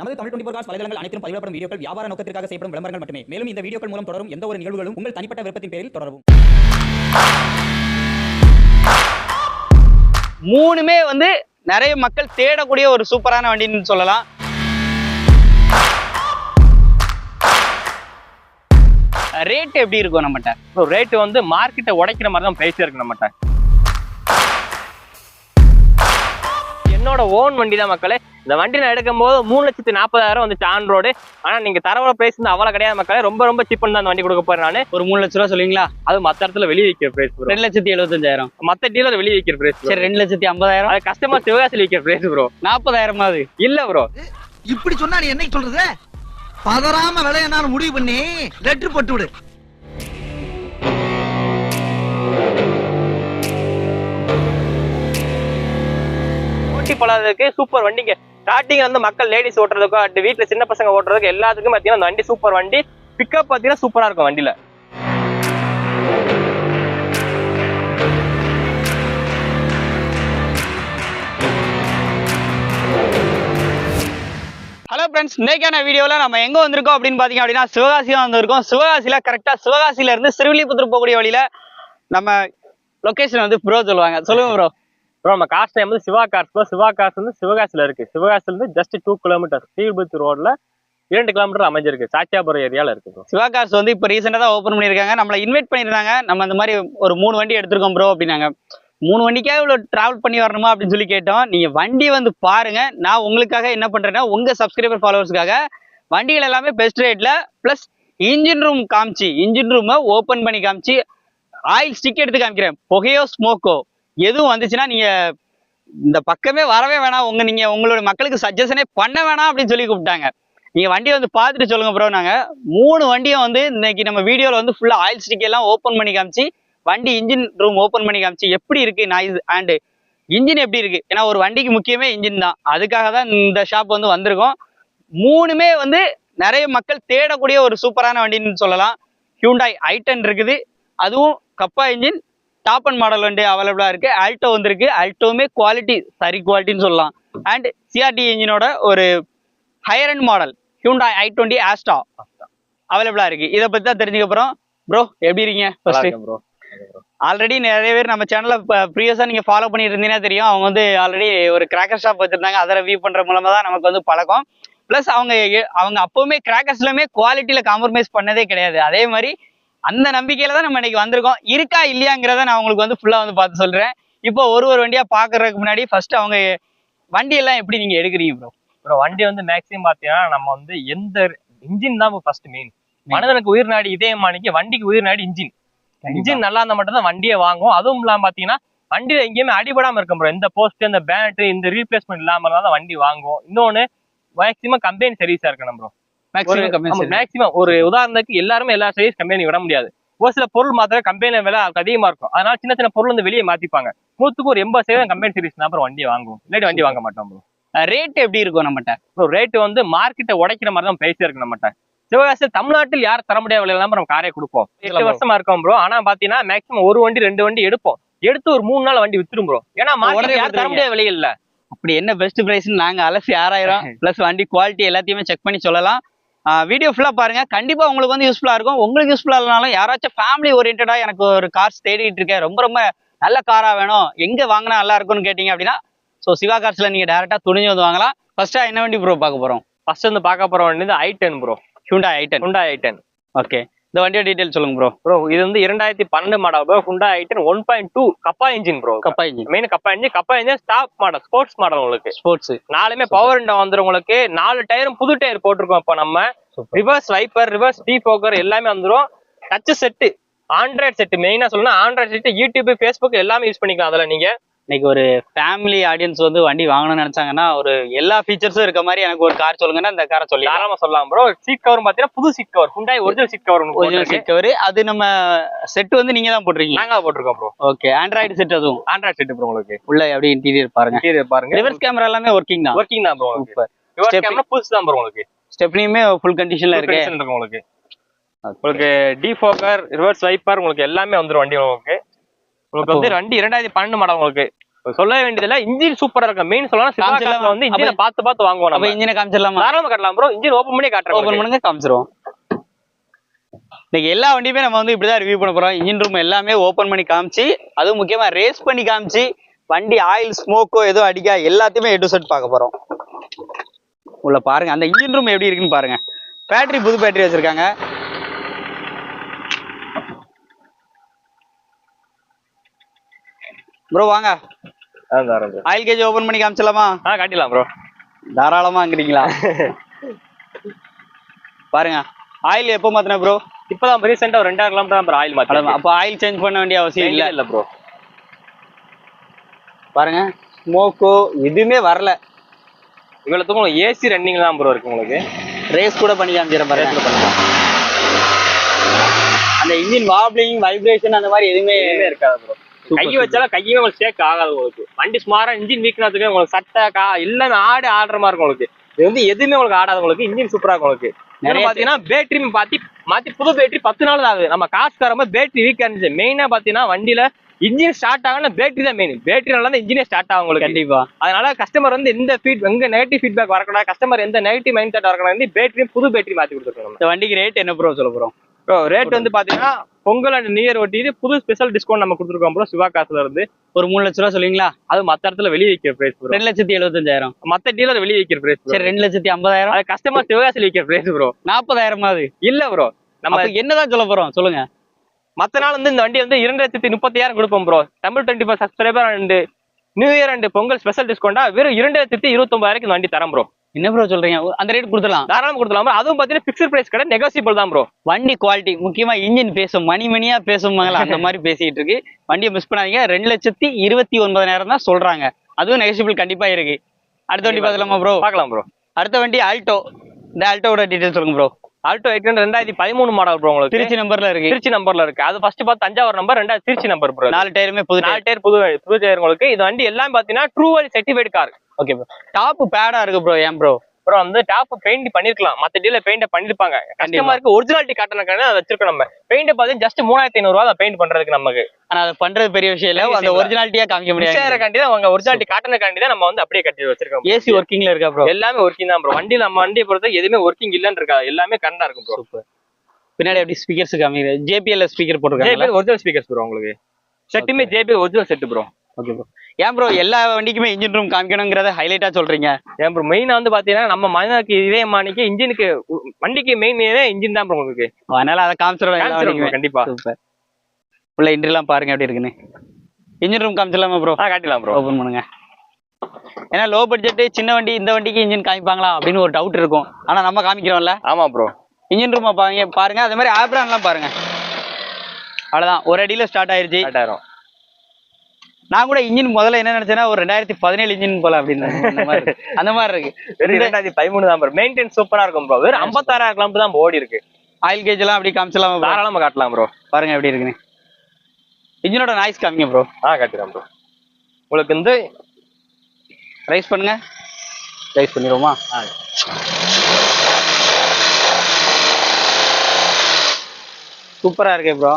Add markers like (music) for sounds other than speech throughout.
நமது Tamil twenty four cos வலைதளங்கள் அனைத்தும் பதிவிடப்படும் வீடியோக்கள் வியாபார நோக்கத்திற்காக செய்யப்படும் விளம்பரங்கள் மட்டுமே. மேலும் இந்த வீடியோக்கள் மூலம் தொடரும் எந்த ஒரு நிகழ்வுகளும் உங்கள் தனிப்பட்ட விருப்பத்தின் பேரில் தொடரவும். மூணுமே வந்து நிறைய மக்கள் தேடக்கூடிய ஒரு சூப்பரான வண்டின்னு சொல்லலாம். ரேட் எப்படி இருக்கும் நம்மகிட்ட? ரேட்டு வந்து மார்க்கெட்டை உடைக்கிற மாதிரி தான் பேசியிருக்கு நம்மகிட்ட. என்னோட ஓன் வண்டி தான் மக்களே. இந்த வண்டி நான் எடுக்கும்போது மூணு லட்சத்தி நாற்பதாயிரம் வந்து ஆன் ரோடு ஆனால் நீங்கள் தரவோட ப்ரைஸ் வந்து அவ்வளோ கிடையாது மக்களே. ரொம்ப ரொம்ப சீப் தான் அந்த வண்டி கொடுக்க போறேன் நான். ஒரு மூணு லட்ச ரூபா சொல்லுவீங்களா? அது மற்ற இடத்துல வெளியே விற்கிற ப்ரைஸ் ப்ரோ ரெண்டு லட்சத்தி எழுபத்தஞ்சாயிரம் மற்ற டீலர் வெளியே விற்கிற ப்ரைஸ் சரி ரெண்டு லட்சத்தி ஐம்பதாயிரம். அது கஸ்டமர் சிவகாசியில் விற்கிற ப்ரைஸ் ப்ரோ நாற்பதாயிரமாவது இல்ல ப்ரோ இப்படி சொன்னா நீ என்னைக்கு சொல்றது? பதறாம விலைய நான் முடிவு பண்ணி லெட்டர் போட்டு விடு. ஓட்டி சூப்பர் வண்டிங்க. ஸ்டார்டிங் வந்து மக்கள் லேடிஸ் ஓட்டுறதுக்கும் அட்டு வீட்டில் சின்ன பசங்க ஓட்டுறதுக்கு எல்லாத்துக்கும் பார்த்தீங்கன்னா அந்த வண்டி சூப்பர் வண்டி. பிக்கப் பார்த்தீங்கன்னா சூப்பராக இருக்கும் வண்டியில். ஹலோ ஃப்ரெண்ட்ஸ் இன்னைக்கான வீடியோவில் நம்ம எங்கே வந்திருக்கோம் அப்படின்னு பார்த்தீங்க அப்படின்னா சிவகாசி தான் வந்திருக்கோம். சிவகாசியில் கரெக்டாக சிவகாசியிலேருந்து சிறுவில்லிபுத்தூர் போகக்கூடிய வழியில நம்ம லொகேஷன் வந்து ப்ரோ சொல்லுவாங்க. சொல்லுங்க ப்ரோ இப்போ நம்ம காஸ்ட் டைம் வந்து Siva cars bro Siva cars வந்து சிவகாசியில் இருக்கு. சிவகாசிலிருந்து ஜஸ்ட் டூ கிலோமீட்டர் ஸ்ரீவிபுத்தூர் ரோட்ல இரண்டு கிலோமீட்டர் அமைஞ்சிருக்கு. சாச்சியாபுரம் ஏரியால இருக்கு சிவா கார்ஸ் வந்து இப்போ ரீசெண்டாக தான் ஓப்பன் பண்ணியிருக்காங்க. நம்மளை இன்வைட் பண்ணியிருந்தாங்க. நம்ம அந்த மாதிரி ஒரு மூணு வண்டி எடுத்திருக்கோம் ப்ரோ அப்படின்னாங்க. மூணு வண்டிக்காக இவ்வளோ ட்ராவல் பண்ணி வரணுமா அப்படின்னு சொல்லி கேட்டோம். நீங்கள் வண்டி வந்து பாருங்க. நான் உங்களுக்காக என்ன பண்ணுறேன்னா உங்கள் சப்ஸ்கிரைபர் ஃபாலோவர்ஸ்க்காக வண்டிகள் எல்லாமே பெஸ்ட் ரேட்டில் ப்ளஸ் இன்ஜின் ரூம் காமிச்சு இன்ஜின் ரூமை ஓப்பன் பண்ணி காமிச்சு ஆயில் ஸ்டிக் எடுத்து காமிக்கிறேன். புகையோ ஸ்மோக்கோ எதுவும் வந்துச்சுன்னா நீங்கள் இந்த பக்கமே வரவே வேணாம். உங்க நீங்க உங்களோட மக்களுக்கு சஜஷனே பண்ண வேணாம் அப்படின்னு சொல்லி கூப்பிட்டாங்க. நீங்க வண்டியை வந்து பார்த்துட்டு சொல்லுங்க ப்ரோ நாங்க. மூணு வண்டியும் வந்து இன்னைக்கு நம்ம வீடியோல வந்து ஃபுல்லா ஆயில் ஸ்டிக் எல்லாம் ஓப்பன் பண்ணி காமிச்சு வண்டி இன்ஜின் ரூம் ஓப்பன் பண்ணி காமிச்சு எப்படி இருக்கு நாய்ஸ் அண்ட் இன்ஜின் எப்படி இருக்கு? ஏன்னா ஒரு வண்டிக்கு முக்கியமே இன்ஜின் தான். அதுக்காக தான் இந்த ஷாப் வந்து வந்திருக்கோம். மூணுமே வந்து நிறைய மக்கள் தேடக்கூடிய ஒரு சூப்பரான வண்டின்னு சொல்லலாம். ஹியூண்டாய் ஐட்டன் இருக்குது. அதுவும் Kappa engine top and model வண்டி அவைலபிளா இருக்கு. ஆல்டோ வந்திருக்கு. ஆல்டோவுமே குவாலிட்டி சரி குவாலிட்டின்னு சொல்லலாம். அண்ட் சிஆர்டி இன்ஜினோட ஒரு higher and model Hyundai i twenty Asta அவைலபிளா இருக்கு. இதை பத்தி தான் தெரிஞ்சுக்க ப்ரோ எப்படி இருக்கீங்க? ப்ரோ ஆல்ரெடி நிறைய பேர் நம்ம சேனலை ப்ரீவியஸாக நீங்கள் ஃபாலோ பண்ணிட்டு இருந்தீங்கன்னா தெரியும். அவங்க வந்து ஆல்ரெடி ஒரு கிராக்கர் ஷாப் வச்சிருந்தாங்க. அதை ரிவ்யூ பண்ணுற மூலமா தான் நமக்கு வந்து பழக்கம். ப்ளஸ் அவங்க அவங்க அப்போவுமே கிராக்கர்ஸ்லையுமே குவாலிட்டியில் காம்ப்ரமைஸ் பண்ணதே கிடையாது. அதே மாதிரி அந்த நம்பிக்கையில தான் நம்ம இன்னைக்கு வந்திருக்கோம். இருக்கா இல்லையாங்கிறத நான் உங்களுக்கு வந்து ஃபுல்லாக வந்து பார்த்து சொல்கிறேன் இப்போ ஒரு ஒரு வண்டியாக பார்க்கறதுக்கு முன்னாடி ஃபர்ஸ்ட் அவங்க வண்டி எல்லாம் எப்படி நீங்கள் எடுக்கிறீங்க ப்ரோ ப்ரோ வண்டி வந்து மேக்ஸிமம் பார்த்தீங்கன்னா நம்ம வந்து எந்த இன்ஜின் தான் ஃபர்ஸ்ட் மெயின் மனிதனுக்கு உயிர் நாடி இதே மாணிக்கு வண்டிக்கு உயிர் நாடி இன்ஜின் இன்ஜின் நல்லா இருந்தா மட்டும் தான் வண்டியை வாங்குவோம். அதுவும் இல்லாம பாத்தீங்கன்னா வண்டியில எங்கேயுமே அடிபடாம இருக்கும் ப்ரோ இந்த போஸ்ட் இந்த பேனட் இந்த ரீப்ளேஸ்மெண்ட் இல்லாம இருந்தா தான் வண்டி வாங்குவோம். இன்னொன்னு மேக்ஸிமம் கம்பெனி சர்வீஸா இருக்கணும் ப்ரோ மேக்ஸிமம் ஒரு உதாரணத்துக்கு எல்லாருமே எல்லா சர்வீஸ் கம்பெனி விட முடியாது. ஒரு சில பொருள் மாத்திர கம்பெனி விலை அதிகமா இருக்கும். அதனால சின்ன சின்ன பொருள் வந்து வெளியே மாத்திப்பாங்க. நூத்துக்கு ஒரு எண்பது சதவீதம் கம்பெனி தான் ப்ரோ வண்டி வாங்குவோம். இல்லாட்டி வண்டி வாங்க மாட்டோம் ப்ரோ ரேட் எப்படி இருக்கும் நம்மகிட்ட? ப்ரோ ரேட் வந்து மார்க்கெட்டை உடைக்கிற மாதிரி தான் பிரைஸ் இருக்கு நம்மகிட்ட. சிவகாசியில் தமிழ்நாட்டில் யார் தர முடியாத விலையில நம்ம காரே கொடுப்போம். எட்டு வருஷமா இருக்கோம் ப்ரோ ஆனா பாத்தீங்கன்னா மேக்ஸிமம் ஒரு வண்டி ரெண்டு வண்டி எடுப்போம். எடுத்து ஒரு மூணு நாள் வண்டி வித்துரும் ப்ரோ ஏன்னா மார்க்கெட் யார் தர. முடியாத விலை இல்ல அப்படி என்ன பெஸ்ட் பிரைஸ்னு நாங்க அலசி ஆறாயிரம் (laughs) ப்ளஸ் வண்டி குவாலிட்டி எல்லாத்தையுமே செக் பண்ணி சொல்லலாம். வீடியோ ஃபுல்லாக பாருங்க. கண்டிப்பா உங்களுக்கு வந்து யூஸ்ஃபுல்லா இருக்கும். உங்களுக்கு யூஸ்ஃபுல்லா இல்லைனாலும் யாராச்சும் ஃபேமிலி ஓரியன்டா எனக்கு ஒரு கார்ஸ் தேடிட்டு இருக்கேன். ரொம்ப ரொம்ப நல்ல காரா வேணும். எங்க வாங்கினா நல்லா இருக்கும்னு கேட்டீங்க அப்படின்னா ஸோ சிவா கார்ஸ்ல நீங்க டேரக்டா துணிஞ்சு வந்து வாங்கலாம். ஃபர்ஸ்டா என்ன வண்டி ப்ரோ பார்க்க போறோம்? ஃபர்ஸ்ட் வந்து பார்க்க போற வண்டி i ten bro Hyundai i ten Hyundai i ten okay இந்த வண்டியோட டீடைல் சொல்லுங்க ப்ரோ ப்ரோ இது வந்து இரண்டாயிரத்தி பன்னெண்டு model bro Hyundai i ten one point two Kappa engine bro Kappa engine main Kappa engine Kappa engine top model sports model உங்களுக்கு. Sports நாலுமே power window வந்துரும் உங்களுக்கு நாலு டயரும் புது டயர் போட்டிருக்கோம் இப்போ நம்ம. Reverse wiper reverse defogger எல்லாமே வந்துரும். டச் செட்டு ஆண்ட்ராய்ட் செட் மெயினா சொல்லணும் ஆண்ட்ராய்ட் செட் யூடியூப் ஃபேஸ்புக் எல்லாமே யூஸ் பண்ணிக்கலாம் அதில் நீங்க. இன்னைக்கு ஒரு ஃபேமிலி ஆடியன்ஸ் வந்து வண்டி வாங்கணும்னு நினைச்சாங்கன்னா ஒரு எல்லா ஃபீச்சர்ஸும் இருக்க மாதிரி எனக்கு ஒரு கார் சொல்லுங்கன்னா இந்த காரை சொல்லி தாராளமா சொல்லலாம் ப்ரோ சீட் கவர் பாத்தீங்கன்னா புது seat cover Hyundai original seat cover original seat cover அது நம்ம செட் வந்து நீங்க தான் போட்டிருக்கீங்க? நாங்க போட்டிருக்கோம் ப்ரோ ஓகே ஆண்ட்ராய்டு செட் அதுவும்? ஆண்ட்ராய்ட் செட் ப்ரோ உங்களுக்கு. உள்ள அப்படியே இன்டீரியர் பாருங்க. இன்டீரியர் பாருங்க. ரிவர்ஸ் கேமரா எல்லாமே ஒர்க்கிங் தான். ஒர்க்கிங் தான் ப்ரோ ரிவர்ஸ் கேமரா புதுசு தான் ப்ரோ உங்களுக்கு. ஸ்டெப்னியுமே ஃபுல் கண்டிஷன்ல இருக்கு. உங்களுக்கு. உங்களுக்கு டி ஃபோக்கர் ரிவர்ஸ் வைப்பர் உங்களுக்கு எல்லாமே வந்துரும் வண்டி உங்களுக்கு. உங்களுக்கு வந்து வண்டி இரண்டாயிரத்தி பன்னெண்டு மாடல் உங்களுக்கு. சொல்ல வேண்டியதில்ல. இன்ஜின் சூப்பரா இருக்கும். மெயின் சொல்லலாம் வந்து இன்ஜினை பார்த்து பார்த்து வாங்குவோம் நம்ம. இன்ஜினை காமிச்சிடலாமா? தாராளமா கட்டலாம் ப்ரோ இன்ஜின் ஓபன் பண்ணி காட்டுறோம் ஓபன் பண்ணுங்க காமிச்சிருவோம். இன்னைக்கு எல்லா வண்டியுமே நம்ம வந்து இப்படிதான் ரிவ்யூ பண்ண போறோம். இன்ஜின் ரூம் எல்லாமே ஓபன் பண்ணி காமிச்சு அதுவும் முக்கியமா ரேஸ் பண்ணி காமிச்சு வண்டி ஆயில் ஸ்மோக்கோ எதுவும் அடிக்கா எல்லாத்தையுமே எட்டு செட் பார்க்க போறோம். உள்ள பாருங்க. அந்த இன்ஜின் ரூம் எப்படி இருக்குன்னு பாருங்க. பேட்டரி புது பேட்டரி வச்சிருக்காங்க. ப்ரோ வாங்க. ப்ரோ ஆயில் கேஜ் ஓபன் பண்ணி காமிச்சலாமா ஆ காட்டிடலாம் ப்ரோ தாராளமாங்கிறீங்களா பாருங்க. ஆயில் எப்போ மாத்தின ப்ரோ இப்பதான் ரீசெண்டா ஒரு ரெண்டாயிரம் கிலோமீட்டர் தான் ஆயில் மாத்தி அப்போ ஆயில் சேஞ்ச் பண்ண வேண்டிய அவசியம் இல்ல இல்ல. ப்ரோ பாருங்க. ஸ்மோக்கோ எதுவுமே வரல. உங்களுக்கு ஏசி ரன்னிங் தான் ப்ரோ இருக்கு உங்களுக்கு. ரேஸ் கூட பண்ணி காமிச்சிடறேன் பாருங்க. அந்த இன்ஜின் வாப்ளிங் வைப்ரேஷன் அந்த மாதிரி எதுவுமே எதுவுமே இருக்காது ப்ரோ கை. வச்சாலும் கையுமே உங்களுக்கு ஷேக் ஆகாது உங்களுக்கு. வண்டி சுமாரா இன்ஜின் வீக்னஸுக்கு உங்களுக்கு சட்டை கா எல்லாமே ஆடு ஆடுற மாதிரி இருக்கும் உங்களுக்கு. இது வந்து எதுவுமே உங்களுக்கு ஆடாது உங்களுக்கு. இன்ஜின் சூப்பரா இருக்கும் உங்களுக்கு. பாத்தீங்கன்னா பேட்டரி மாத்தி மாத்தி புது பேட்டரி பத்து நாள் ஆகுது. நம்ம காசு தரமா பேட்டரி வீக் இருந்துச்சு மெயினா பாத்தீங்கன்னா வண்டியில இன்ஜின் ஸ்டார்ட் ஆகணும் பேட்டரி தான் மெயின் பேட்டரி நல்லா தான் இன்ஜினே ஸ்டார்ட் ஆகும் உங்களுக்கு. கண்டிப்பா. அதனால கஸ்டமர் வந்து எந்த ஃபீட் எங்க நெகட்டிவ் ஃபீட்பேக் வரக்கூடாது. கஸ்டமர் எந்த நெகட்டிவ் மைண்ட் செட் வரக்கூடாது பேட்டரி புது பேட்டரி மாத்தி கொடுத்துருக்கோம் இந்த வண்டிக்கு ரேட் என்ன ப்ரோ சொல்ல போறோம்? ரேட் வந்து பாத்தீங்கன்னா பொங்கல் அண்ட் நியர் ஒட்டிட்டு புது ஸ்பெஷல் டிஸ்கவுண்ட் நம்ம கொடுத்துருக்கோம் ப்ரோ சிவா காசுல இருந்து. ஒரு மூணு லட்ச ரூபா சொல்லுவீங்களா? அது மத்த இடத்துல வெளியே விற்கிற பிரைஸ் ப்ரோ ரெண்டு லட்சத்தி எழுபத்தஞ்சாயிரம் மத்த டீலர் வெளியே விற்கிற பிரைஸ் சரி ரெண்டு லட்சத்தி ஐம்பதாயிரம். அது கஸ்டமர் சிவகாசியில் விற்கிற பிரைஸ் ப்ரோ நாற்பதாயிரம் அது? இல்ல ப்ரோ நம்ம நம்ம என்னதான் சொல்ல போறோம்? சொல்லுங்க. மத்த நாள் வந்து இந்த வண்டி வந்து இரண்டு லட்சத்தி முப்பத்தாயிரம் கொடுப்போம் bro Tamil twenty five subscriber and new year and Pongal special டிஸ்கவுண்டா வெறும் இரண்டு லட்சத்தி இருபத்தொன்பதாயிரம் இந்த வண்டி தரம் ப்ரோ என்ன ப்ரோ சொல்றீங்க? அந்த ரேட் கொடுத்துடலாம். தாராளம் கொடுத்துலாம் bro. அதுவும் பாத்தீங்கன்னா பிக்சர் பிரைஸ் கடை நெகோசியபிள் தான் ப்ரோ வண்டி குவாலிட்டி முக்கியமா இன்ஜின் பேசும் மணி மணியா பேசுவாங்களா அந்த மாதிரி பேசிட்டு இருக்கு. வண்டியை மிஸ் பண்ணாதீங்க. ரெண்டு லட்சத்தி இருபத்தி ஒன்பதாயிரம் தான் சொல்றாங்க. அதுவும் நெகசிபிள் கண்டிப்பா இருக்கு. அடுத்த வண்டி பார்க்கலாமா ப்ரோ பார்க்கலாம் ப்ரோ அடுத்த வண்டி ஆல்டோ இந்த ஆல்டோவோட டீடைல் சொல்லுங்க ப்ரோ ஆல்டோ எயிட் ஹண்ட்ரட் ரெண்டாயிரத்தி பதிமூணு மாடல் ப்ரோ உங்களுக்கு. திருச்சி நம்பர்ல இருக்கு. திருச்சி நம்பர்ல இருக்கு. அது ஃபர்ஸ்ட் பார்த்து தஞ்சாவூர் நம்பர் ரெண்டாவது திருச்சி நம்பர் ப்ரோ நாலு டயருமே புது நாலு டயர். புது புது டயர் உங்களுக்கு. இது வண்டி எல்லாம் பாத்தீங்கன்னா True Value certified car okay bro top பேடா இருக்கு ப்ரோ ஏன் ப்ரோ ப்ரோ வந்து டாப் பெயிண்ட் பண்ணிருக்கலாம். மத்த டீல பெயிண்ட் பண்ணிருப்பாங்க. கஸ்டமருக்கு ஒரிஜினாலிட்டி காட்டணுக்கான அதை வச்சிருக்கோம் நம்ம. பெயிண்ட் பாத்தீங்கன்னா ஜஸ்ட் மூணாயிரத்தி ஐநூறு ரூபா பெயிண்ட் பண்றதுக்கு நமக்கு. ஆனா அதை பண்றது பெரிய விஷயம் இல்ல. அந்த. ஒரிஜினாலிட்டியா காமிக்க முடியாது. விஷயக்காண்டி தான் அவங்க ஒரிஜினாலிட்டி காட்டணுக்காண்டி தான் நம்ம வந்து அப்படியே கட்டி வச்சிருக்கோம் ஏசி ஒர்க்கிங்ல இருக்கா ப்ரோ எல்லாமே ஒர்க்கிங் தான் ப்ரோ வண்டி நம்ம வண்டியை பொறுத்த எதுவுமே ஒர்க்கிங் இல்லன்னு இருக்கா எல்லாமே கரண்டா இருக்கும் ப்ரோ பின்னாடி அப்படி ஸ்பீக்கர்ஸ் காமிக்கிற ஜேபிஎல் ஸ்பீக்கர் போட்டிருக்காங்க ஒரிஜினல் ஸ்பீக்கர்ஸ் ப்ரோ உங்களுக்கு. செட்டுமே JBL original set bro okay bro ஏன் ப்ரோ எல்லா வண்டிக்குமே இன்ஜின் ரூம் காமிக்கணுங்கிறத ஹைலைட்டா சொல்றீங்க? ஏன் ப்ரோ மெயினா வந்து பாத்தீங்கன்னா நம்ம மனிதனுக்கு இதே மாணிக்கு இன்ஜினுக்கு வண்டிக்கு மெயின் இன்ஜின் தான் ப்ரோ உங்களுக்கு. அதனால அதை bro, கண்டிப்பா. உள்ள இன்டர்லாம் பாருங்க எப்படி இருக்குன்னு. இன்ஜின் ரூம் காமிச்சிடலாமா ப்ரோ ஆ காட்டிடலாம் ப்ரோ ஓபன் பண்ணுங்க. ஏன்னா லோ பட்ஜெட் சின்ன வண்டி இந்த வண்டிக்கு இன்ஜின் காமிப்பாங்களா அப்படின்னு ஒரு டவுட் இருக்கும். ஆனா நம்ம காமிக்கிறோம்ல. ஆமா ப்ரோ இன்ஜின் ரூம் பாருங்க பாருங்க. அதே மாதிரி ஆப்ரான்லாம் பாருங்க. அவ்வளவுதான். ஒரு அடியில ஸ்டார்ட் ஆயிருச்சு. கட்டாயிரம் நான் கூட இன்ஜின் முதல்ல என்ன நினைச்சேன்னா ஒரு ரெண்டாயிரத்தி பதினேழு இன்ஜின் போல அப்படின்னு அந்த மாதிரி இருக்கு. வெறும் இரண்டாயிரத்தி பதிமூணு தான் ப்ரோ மெயின்டெயின் சூப்பரா இருக்கும் ப்ரோ வெறும் ஐம்பத்தாறாயிரம் கிலோமீட்டர் தான் ஓடி இருக்கு. ஆயில் கேஜ் எல்லாம் அப்படி காமிச்சலாமா? தாராளமா காட்டலாம் ப்ரோ பாருங்க எப்படி இருக்குன்னு. இன்ஜினோட நாய்ஸ் காமிங்க ப்ரோ ஆ காட்டிடலாம் ப்ரோ உங்களுக்கு வந்து ரைஸ் பண்ணுங்க. ரைஸ் பண்ணிடுவோமா? சூப்பரா இருக்கு ப்ரோ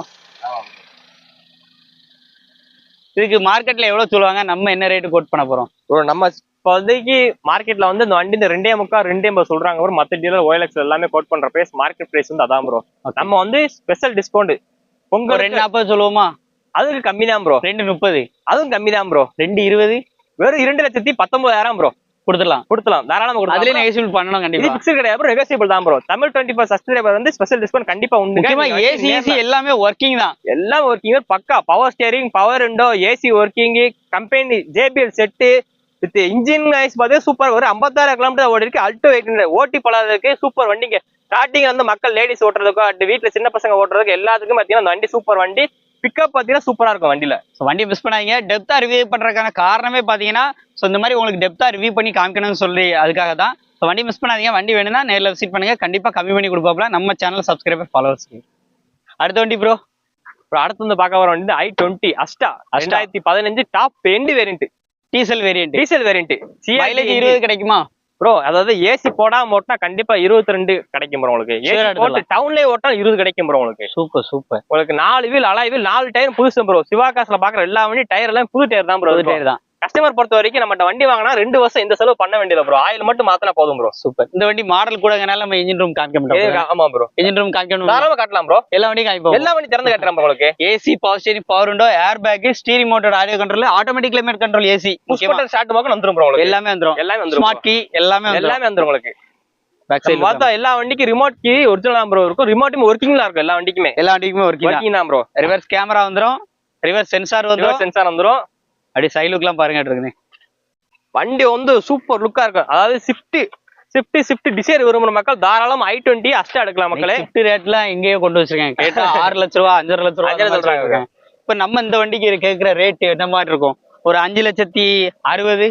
இதுக்கு மார்க்கெட்ல எவ்வளவு சொல்லுவாங்க? நம்ம என்ன ரேட்டு கோட் பண்ண போறோம்? ப்ரோ நம்ம இப்போதைக்கு மார்க்கெட்ல வந்து இந்த வண்டி இந்த ரெண்டே முக்கா ரெண்டே ஐம்பது சொல்றாங்க ப்ரோ மத்த டீலர் ஓஎல்எக்ஸ் எல்லாமே கோட் பண்ற பிரைஸ் மார்க்கெட் பிரைஸ் வந்து அதான் ப்ரோ நம்ம வந்து ஸ்பெஷல் டிஸ்கவுண்ட் பொங்கல் ரெண்டு நாற்பது சொல்லுவோமா? அதுக்கு கம்மி தான் ப்ரோ ரெண்டு முப்பது. அதுவும் கம்மி தான் ப்ரோ ரெண்டு இருபது? வெறும் இரண்டு லட்சத்தி பத்தொன்பதாயிரம் ப்ரோ கொடுத்துடலாம். கொடுக்கலாம் தாராளமா அதுலயே கொடுக்கலாம் நெகசிபிள் பண்ணணும் கண்டிப்பா. பிக்சர் கிடையாது ப்ரோ நெகோசியபிள் தான் bro Tamil twenty four subscriber வந்து ஸ்பெஷல் டிஸ்கவுண்ட் கண்டிப்பா உண்டு முக்கியமா ஏசி ஏசி எல்லாமே ஒர்க்கிங் தான். எல்லாம் ஒர்க்கிங் பக்கா power steering power window AC working company JBL set with engine wise பார்த்தா சூப்பர் ஒரு ஐம்பத்தாயிரம் கிலோமீட்டர் ஓடி இருக்கு அல்டோ எயிட் ஓட்டி பழகிறதுக்கு சூப்பர் வண்டிங்க. ஸ்டார்டிங் வந்து மக்கள் லேடிஸ் ஓட்டுறதுக்கோ அட் வீட்டுல சின்ன பசங்க ஓட்டுறதுக்கு எல்லாத்துக்கும் பாத்தீங்கன்னா அந்த வண்டி சூப்பர் வண்டி பிக்கப் பாத்தீங்கன்னா சூப்பரா இருக்கும் வண்டியில. ஸோ வண்டியை மிஸ் பண்ணாதீங்க. டெப்தா ரிவ்யூ பண்றதுக்கான காரணமே பாத்தீங்கன்னா ஸோ இந்த மாதிரி உங்களுக்கு டெப்தா ரிவ்யூ பண்ணி காமிக்கணும்னு சொல்லி அதுக்காக தான். ஸோ வண்டி மிஸ் பண்ணாதீங்க. வண்டி வேணும்னா நேரில் விசிட் பண்ணுங்க. கண்டிப்பா கம்மி பண்ணி கொடுப்பாப்ல நம்ம சேனல் சப்ஸ்கிரைபர் ஃபாலோவர்ஸ் அடுத்த வண்டி ப்ரோ அப்புறம் அடுத்து வந்து பார்க்க வர வண்டி ஐ டுவெண்ட்டி அஸ்டா ரெண்டாயிரத்தி பதினஞ்சு top end variant diesel variant diesel variant mileage இருபது கிடைக்குமா? ப்ரோ அதாவது ஏசி போடாம ஓட்டினா கண்டிப்பா இருபத்தி ரெண்டு கிடைக்கும் ப்ரோ உங்களுக்கு. ஏசி போட்டு டவுன்லயே ஓட்டினா இருபது கிடைக்கும் ப்ரோ உங்களுக்கு. சூப்பர் சூப்பர் உங்களுக்கு நாலு வீல் அலாய் வீல் நாலு டயர் புதுசு ப்ரோ சிவா காசுல பாக்குற எல்லா வண்டி டயர் எல்லாம் புது டயர் தான் ப்ரோ புது டயர் தான். கஸ்டமர் பொறுத்த வரைக்கும் நம்மகிட்ட வண்டி வாங்கினா ரெண்டு வருஷம் எந்த செலவு பண்ண வேண்டியது ப்ரோ ஆயில் மட்டும் மாத்தினா போதும் ப்ரோ சூப்பர் இந்த வண்டி மாடல் கூடங்கனால நம்ம இன்ஜின் ரூம் காமிக்க மாட்டோம் ஆமா ப்ரோ இன்ஜின் ரூம் காமிக்கணும் தாராளமா காட்டலாம் ப்ரோ எல்லா வண்டியும் காமிப்போம் எல்லா வண்டி திறந்து காட்டுறேன் bro உங்களுக்கு. AC power steering power window air bag steering motor audio control automatic climate control AC button start பக்கம் வந்துரும் ப்ரோ உங்களுக்கு. எல்லாமே வந்துரும். எல்லாமே வந்துரும் ஸ்மார்ட் கீ எல்லாமே வந்துரும். எல்லாமே வந்துரும் உங்களுக்கு. பார்த்தா எல்லா வண்டிக்கும் ரிமோட் கீ ஒரிஜினல் ப்ரோ இருக்கும். ரிமோட்டும் ஒர்க்கிங்ல இருக்கும் எல்லா வண்டிக்குமே. எல்லா வண்டிக்குமே ஒர்க்கிங் தான். ப்ரோ ரிவர்ஸ் கேமரா வந்துரும். ரிவர்ஸ் சென்சார் வந்துரும். சென்சார் வந்துரும். அப்படியே சைடு லுக்லாம் பாருங்க வண்டி வந்து சூப்பர் லுக்கா இருக்கும் அதாவது ஸ்விஃப்ட் ஸ்விஃப்ட் ஸ்விஃப்ட் டிசைர் விரும்புற மக்கள் தாராளம் ஐ டுவெண்ட்டி அஸ்டா எடுக்கலாம் மக்களே. ஷிஃப்ட் ரேட்லாம் எங்கேயோ கொண்டு வச்சிருக்காங்க கேட்டா (laughs) ஆறு லட்ச ரூபா அஞ்சரை லட்ச ரூபா சொல்றாங்க. இப்ப நம்ம இந்த வண்டிக்கு கேக்குற ரேட் என்ன மாதிரி இருக்கும்? ஒரு அஞ்சு லட்சத்தி அறுபது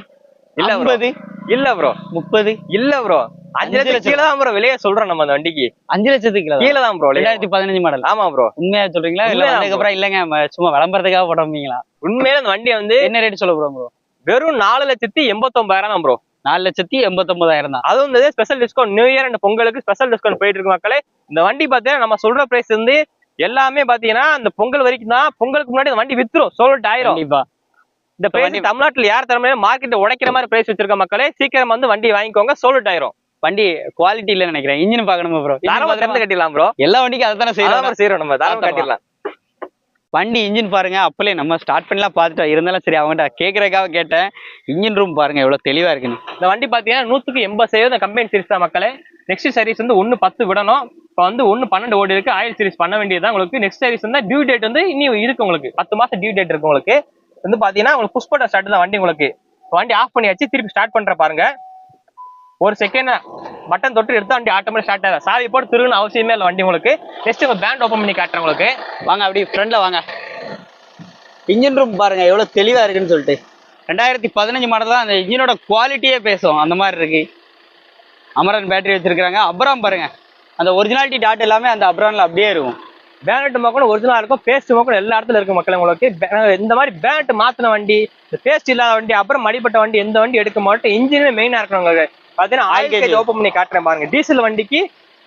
இல்ல. ஐம்பது இல்ல ப்ரோ முப்பது. இல்ல ப்ரோ அஞ்சு லட்சம். கீழே தான் ப்ரோ விலையை சொல்றோம் நம்ம அந்த வண்டிக்கு. அஞ்சு லட்சத்துக்கு கீழே தான் ப்ரோ ரெண்டாயிரத்தி பதினஞ்சு மாடல் ஆமா ப்ரோ உண்மையா சொல்றீங்களா? இல்ல அப்புறம் இல்லங்க சும்மா விளம்பரத்துக்காக போடுறீங்களா உண்மையில அந்த வண்டி வந்து என்ன ரேட் சொல்ல ப்ரோ வெறும் நாலு லட்சத்தி எண்பத்தொன்பதாயிரம் தான் ப்ரோ நாலு லட்சத்தி எண்பத்தொன்பதாயிரம் தான். அதுவும் வந்து special discount new year and பொங்கலுக்கு ஸ்பெஷல் டிஸ்கவுண்ட் போயிட்டு இருக்கு மக்களே. இந்த வண்டி பார்த்தீங்கன்னா நம்ம சொல்ற பிரைஸ் வந்து எல்லாமே பாத்தீங்கன்னா இந்த பொங்கல் வரைக்கும் தான். பொங்கலுக்கு முன்னாடி இந்த வண்டி வித்துரும். சோல்ட் ஆயிரும். இந்த பிரைஸ் தமிழ்நாட்டுல யார் தரமே மார்க்கெட் உடைக்கிற மாதிரி பிரைஸ் வச்சிருக்க மக்களே சீக்கிரம் வந்து வண்டி வாங்கிக்கோங்க. சோல்ட் ஆயிரும். வண்டி குவாலிட்டி இல்ல நினைக்கிறேன். இன்ஜின் பாக்கணுமா ப்ரோ தாராளமா திறந்து கட்டிடலாம் ப்ரோ எல்லா வண்டிக்கும் அதை தானே அதான் செய்யறோம் நம்ம. தாராளமா. கட்டிடலாம். வண்டி இன்ஜின் பாருங்க அப்பலே நம்ம ஸ்டார்ட் பண்ணலாம் பார்த்துட்டோம். இருந்தாலும் சரி அவங்ககிட்ட கேட்கறதுக்காக கேட்டேன். இன்ஜின் ரூம் பாருங்க எவ்வளவு தெளிவா இருக்குன்னு. இந்த வண்டி பாத்தீங்கன்னா நூத்துக்கு எண்பது சதவீதம் கம்பெனி சீரிஸ் தான் மக்களே. நெக்ஸ்ட் சர்வீஸ் வந்து ஒன்னு பத்து விடணும். இப்போ வந்து ஒன்னு பன்னெண்டு ஓடி இருக்கு. ஆயில் சீரிஸ் பண்ண வேண்டியது உங்களுக்கு. நெக்ஸ்ட் சர்வீஸ் வந்து டியூ டேட் வந்து இன்னும் இருக்கு உங்களுக்கு. பத்து மாசம் டியூ டேட் இருக்கு உங்களுக்கு. வந்து பாத்தீங்கன்னா உங்களுக்கு புஷ் பட்டன் ஸ்டார்ட் தான் வண்டி உங்களுக்கு. வண்டி ஆஃப் பண்ணியாச்சு. திருப்பி ஸ்டார்ட் பண்ற பாருங்க. ஒரு செகண்ட் பட்டன் தொட்டு எடுத்து வண்டி ஆட்டோமேட்டிக் ஸ்டார்ட் ஆகும் சாவி போட்டு திருன்னு அவசியமே இல்லை வண்டி உங்களுக்கு. நெக்ஸ்ட் உங்க பேண்ட் ஓப்பன் பண்ணி காட்டுறேன் உங்களுக்கு. வாங்க அப்படி ஃப்ரண்ட்ல வாங்க. இன்ஜின் ரூம் பாருங்க எவ்வளவு தெளிவா இருக்குன்னு சொல்லிட்டு. ரெண்டாயிரத்தி பதினஞ்சு மாடல் தான் அந்த இன்ஜினோட குவாலிட்டியே பேசும். அந்த மாதிரி இருக்கு. அமரன் பேட்டரி வச்சிருக்காங்க அப்ராம் பாருங்க. அந்த ஒரிஜினாலிட்டி டாட் எல்லாமே அந்த அப்ரான்ல அப்படியே இருக்கும். பேனட் மக்களும் ஒரிஜினல் இருக்கும். பேஸ்ட் மக்களும் எல்லா இடத்துல இருக்கு மக்கள் உங்களுக்கு. இந்த மாதிரி பேனட் மாத்தின வண்டி இந்த பேஸ்ட் இல்லாத வண்டி அப்புறம் மடிப்பட்ட வண்டி எந்த வண்டி எடுக்க மாட்டோம். இன்ஜினுமே மெயினா இருக்கணும் உங்களுக்கு. பாத்தீங்கன்னா ஆயில் கேஜ் பண்ணி காட்டுறேன் பாருங்க. டீசல் வண்டிக்கு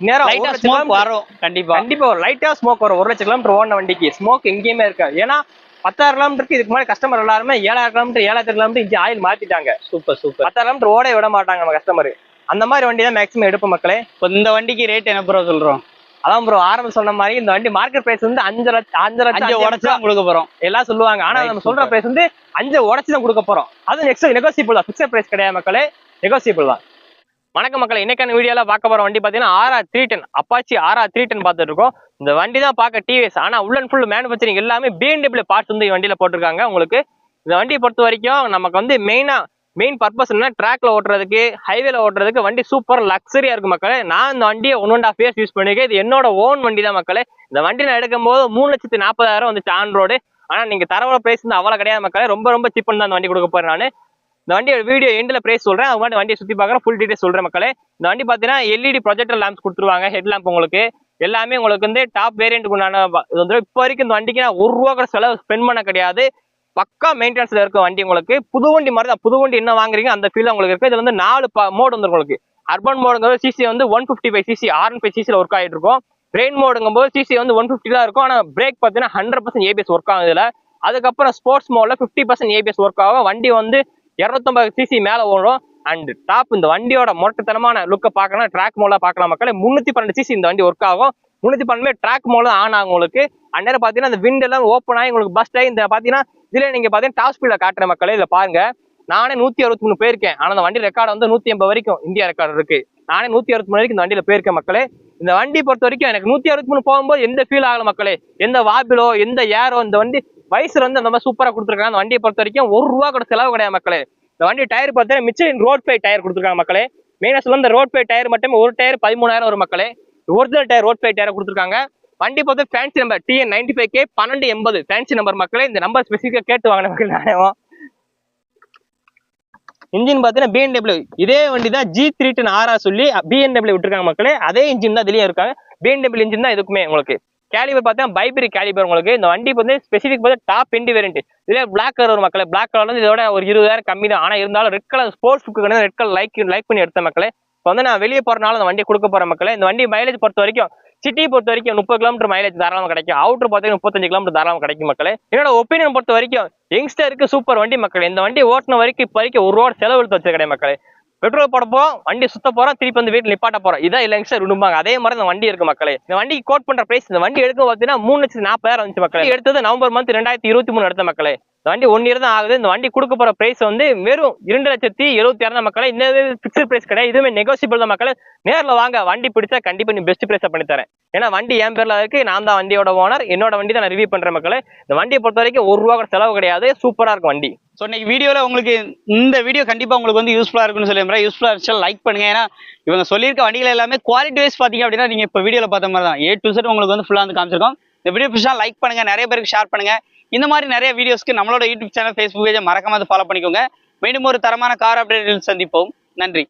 நேரம் ஸ்மோக் வரும் கண்டிப்பா. கண்டிப்பா ஒரு லைட்டா ஸ்மோக் வரும். ஒரு லட்சம் கிலோமீட்டர் ஓடின வண்டிக்கு. ஸ்மோக் எங்கேயுமே இருக்காது. ஏன்னா பத்தாயிரம் கிலோமீட்டருக்கு இதுக்கு முன்னாடி கஸ்டமர் எல்லாருமே ஏழாயிரம் கிலோமீட்டர் ஏழாயிரத்து கிலோமீட்டர் இன்ஜி ஆயில் மாத்திட்டாங்க. சூப்பர் சூப்பர் பத்தாயிரம் கிலோமீட்டர் ஓட விட மாட்டாங்க நம்ம கஸ்டமர் அந்த மாதிரி வண்டி தான் மேக்ஸிமம் எடுப்போம் மக்களே. இப்போ இந்த வண்டிக்கு ரேட் என்ன ப்ரோ சொல்றோம்? அதான் ப்ரோ ஆரம்பம் சொன்ன மாதிரி இந்த வண்டி மார்க்கெட் பிரைஸ் வந்து அஞ்சு லட்சம் அஞ்சு லட்சம் உடச்சு தான் கொடுக்க போறோம். எல்லாம் சொல்லுவாங்க. ஆனா நம்ம சொல்ற. பிரைஸ் வந்து அஞ்சு உடச்சு தான் கொடுக்க போறோம். அது நெக்ஸ்ட் நெகோசியபிள் தான். பிக்சர் பிரைஸ் கிடையாது மக்களே. நெகோசியபிள் தான். வணக்கம் மக்கள். இன்னைக்கான வீடியோல பார்க்க போற வண்டி பாத்தீங்கன்னா RR three ten Apache RR three ten பார்த்துட்டு இருக்கோம் இந்த வண்டி தான் பார்க்க டிவிஎஸ் ஆனா உள்ள அண்ட் ஃபுல் மேனுஃபேக்சரிங் எல்லாமே பிஎன்டபிள்யூ பார்ட்ஸ் வந்து வண்டியில் வண்டியில போட்டிருக்காங்க. உங்களுக்கு இந்த வண்டியை பொறுத்த வரைக்கும் நமக்கு வந்து மெயினா மெயின் பர்பஸ் என்ன ட்ராக்ல ஓட்டுறதுக்கு ஹைவேல ஓட்டுறதுக்கு வண்டி சூப்பர் லக்ஸரியா இருக்கு மக்களே. நான் இந்த வண்டியை one and half years use பண்ணிருக்கேன். இது என்னோட ஓன் வண்டி தான் மக்களே. இந்த வண்டி நான் எடுக்கும்போது மூணு லட்சத்தி நாற்பதாயிரம் வந்துச்சு ஆன் ரோடு. ஆனா நீங்க தரவோட பிரைஸ் வந்து அவ்வளவு கிடையாது மக்களே. ரொம்ப ரொம்ப சீப் தான் இந்த வண்டி கொடுக்க போறேன் நான். இந்த வண்டியோட வீடியோ எண்டில் ப்ரைஸ் சொல்கிறேன் அவங்க மாதிரி வண்டியை சுற்றி பார்க்குறேன். ஃபுல் டீட்டெயில் சொல்கிறேன் மக்களே. இந்த வண்டி பார்த்தீங்கன்னா எல்இடி ப்ரொஜெக்டர் லேம்ப்ஸ் கொடுத்துருவாங்க. ஹெட் லேம்ப் உங்களுக்கு. எல்லாமே உங்களுக்கு வந்து டாப் வேரியன்ட் உண்டான இது வந்து இப்போ வரைக்கும் இந்த வண்டிக்கு நான் ஒரு ரூபா கூட செலவு ஸ்பெண்ட் பண்ண கிடையாது. பக்கா மெயின்டெனன்ஸில் இருக்க வண்டி உங்களுக்கு. புது வண்டி மாதிரி தான். புது வண்டி என்ன வாங்குறீங்க அந்த ஃபீல் உங்களுக்கு இருக்குது இது வந்து நாலு மோடு வந்து உங்களுக்கு. அர்பன் மோடுங்கிறது சிசி வந்து one fifty five CC R N five சிசியில் ஒர்க் ஆகிட்டு இருக்கும். ரெயின் மோடுங்கும் போது சிசி வந்து ஒன் ஃபிஃப்டி தான் இருக்கும். ஆனால் பிரேக் பார்த்தீங்கன்னா ஹண்ட்ரட் பர்சன்ட் ஏபிஎஸ் ஒர்க் ஆகுதுல அதுக்கப்புறம் ஸ்போர்ட்ஸ் மோடில் ஃபிஃப்டி பர்சன்ட் ஏபிஎஸ் ஒர்க் ஆகும். வண்டி வந்து இரநூத்தம்பது சிசி மேலே ஓடும். அண்ட் டாப் இந்த வண்டியோட மொட்டத்தனமான லுக்கை பார்க்கலாம் ட்ராக் மூலம் பார்க்கலாம் மக்களே. முன்னூற்றி பன்னெண்டு சிசி இந்த வண்டி ஒர்க் ஆகும். முன்னூற்றி பன்னெண்டு ட்ராக் மூலம் ஆன் ஆகும் உங்களுக்கு. அந்நேரம் பார்த்தீங்கன்னா அந்த விண்ட் எல்லாம் ஓப்பன் ஆகி உங்களுக்கு பஸ் ஆகி இந்த பார்த்தீங்கன்னா இதில் நீங்கள் பார்த்தீங்கன்னா டாப் ஸ்பீடில் காட்டுற மக்களே இதில் பாருங்க. நானே நூத்தி அறுபத்தி மூணு போயிருக்கேன். ஆனால் அந்த வண்டி ரெக்கார்டு வந்து நூத்தி எண்பது வரைக்கும் இந்தியா ரெக்கார்டு இருக்கு. நானே நூத்தி அறுபத்தி மூணு வரைக்கும் இந்த வண்டியில போயிருக்கேன் மக்களே. இந்த வண்டி பொறுத்த வரைக்கும் எனக்கு நூத்தி அறுபத்தி மூணு போகும்போது எந்த ஃபீல் ஆகல மக்களே. எந்த வாபிலோ எந்த ஏரோ இந்த வண்டி வயசுல வந்து அந்த மாதிரி சூப்பரா கொடுத்துருக்காங்க. அந்த வண்டியை பொறுத்த வரைக்கும் ஒரு ரூபா கூட செலவு கிடையாது மக்களே. இந்த வண்டி டயர் பார்த்தீங்கன்னா மிச்சின் ரோட் பை டயர் கொடுத்துருக்காங்க மக்களே. மெயினாக சொல்ல இந்த ரோட் பை டயர் மட்டுமே ஒரு டயர் பதிமூணாயிரம் வரும் மக்களே. Original tyre road by tyre கொடுத்துருக்காங்க. வண்டி பார்த்து fancy number TN ninety five K பன்னெண்டு எண்பது. ஃபேன்சி நம்பர் மக்களே. இந்த நம்பர் ஸ்பெசிஃபிக்காக கேட்டு வாங்கின மக்கள் நாணயம் இன்ஜின் பார்த்தீங்கன்னா பிஎன்டபிள்யூ இதே வண்டி தான் ஜி த்ரீ டென் ஆர்ஆ சொல்லி பிஎன்டபிள்யூ விட்டுருக்காங்க மக்களே. அதே இன்ஜின் தான் இதுலயும் இருக்காங்க. பிஎன்டபிள்யூ இன்ஜின் தான் இதுக்குமே உங்களுக்கு. கேலிபர் பார்த்தா பைபரி கேலிபர் உங்களுக்கு. இந்த வண்டி வந்து ஸ்பெசிஃபிக் பார்த்து டாப் எண்டி வேரியன்ட் இதே பிளாக் கலர் ஒரு மக்களே. பிளாக் கலர் வந்து இதோட ஒரு இருபதாயிரம் கம்மி தான். ஆனால் இருந்தாலும் red colour sports book red colour like like பண்ணி எடுத்த மக்களே. இப்போ வந்து நான் வெளியே போகிறனால அந்த வண்டியை கொடுக்க போகிற மக்களே. இந்த வண்டி மைலேஜ் பொறுத்த வரைக்கும் சிட்டி பொறுத்த வரைக்கும் முப்பது கிலோமீட்டர் மைலேஜ் தாராளமாக கிடைக்கும். அவுட்ரு பார்த்தீங்கன்னா முப்பத்தஞ்சு கிலோமீட்டர் தாராளமாக கிடைக்கும் மக்களே. என்னோட ஒப்பீனியன் பொறுத்த வரைக்கும் யங்ஸ்டருக்கு சூப்பர் வண்டி மக்களே. இந்த வண்டி ஓட்டின வரைக்கும் இப்போ வரைக்கும் ஒரு ரூபா செலவு எடுத்து வச்சு கிடையாது மக்களே. பெட்ரோல் போட வண்டி சுத்த போறோம் திருப்பி வந்து வீட்டில் நிப்பாட்ட போறோம். இதான் யங்ஸ்டர் விரும்புவாங்க. அதே மாதிரி இந்த வண்டி இருக்கு மக்களே. இந்த வண்டிக்கு கோட் பண்ற பிரைஸ் இந்த வண்டி எடுக்க பார்த்தீங்கன்னா மூணு லட்சத்து நாற்பதாயிரம் வந்துச்சு மக்களே. எடுத்தது நவம்பர் மந்த் ரெண்டாயிரத்தி இருபத்தி மூணு எடுத்த மக்களே. இந்த வண்டி ஒன் இயர் தான் ஆகுது. இந்த வண்டி கொடுக்க போற பிரைஸ் வந்து வெறும் இரண்டு லட்சத்தி எழுபத்தி ஆறு மக்களே. இந்த பிக்சட் பிரைஸ் கிடையாது. இதுவுமே நெகோசியபிள் தான் மக்களே. நேர்ல வாங்க. வண்டி பிடிச்சா கண்டிப்பா நீ பெஸ்ட் பிரைஸ் பண்ணி தரேன். ஏன்னா வண்டி என் பேர்ல இருக்கு. நான் தான் வண்டியோட ஓனர் என்னோட வண்டி தான் நான் ரிவ்யூ பண்றேன் மக்களே. இந்த வண்டியை பொறுத்த வரைக்கும் ஒரு ரூபா கூட செலவு கிடையாது. சூப்பரா இருக்கும் வண்டி. ஸோ இன்னைக்கு வீடியோவில் உங்களுக்கு இந்த வீடியோ கண்டிப்பாக உங்களுக்கு வந்து யூஸ்ஃபுல்லாக இருக்கும்னு சொல்லி யூஸ்ஃபுல்லாக இருந்துச்சு லைக் பண்ணுங்க. ஏன்னா இவங்க சொல்லியிருக்க வண்டிகள் எல்லாமே குவாலிட்டி வைஸ் பார்த்தீங்க அப்படின்னா நீங்கள் இப்போ வீடியோவில் பார்த்த மாதிரி தான். ஏ டு செட் உங்களுக்கு வந்து ஃபுல்லாக வந்து காமிச்சிருக்கோம். இந்த வீடியோ பிடிச்சா லைக் பண்ணுங்கள் நிறைய பேருக்கு ஷேர் பண்ணுங்கள் இந்த மாதிரி நிறைய வீடியோஸ்க்கு நம்மளோட யூடியூப் சேனல் ஃபேஸ்புக் பேஜை மறக்காம ஃபாலோ பண்ணிக்கோங்க. மீண்டும் ஒரு தரமான கார் அப்டேட் சந்திப்போம். நன்றி.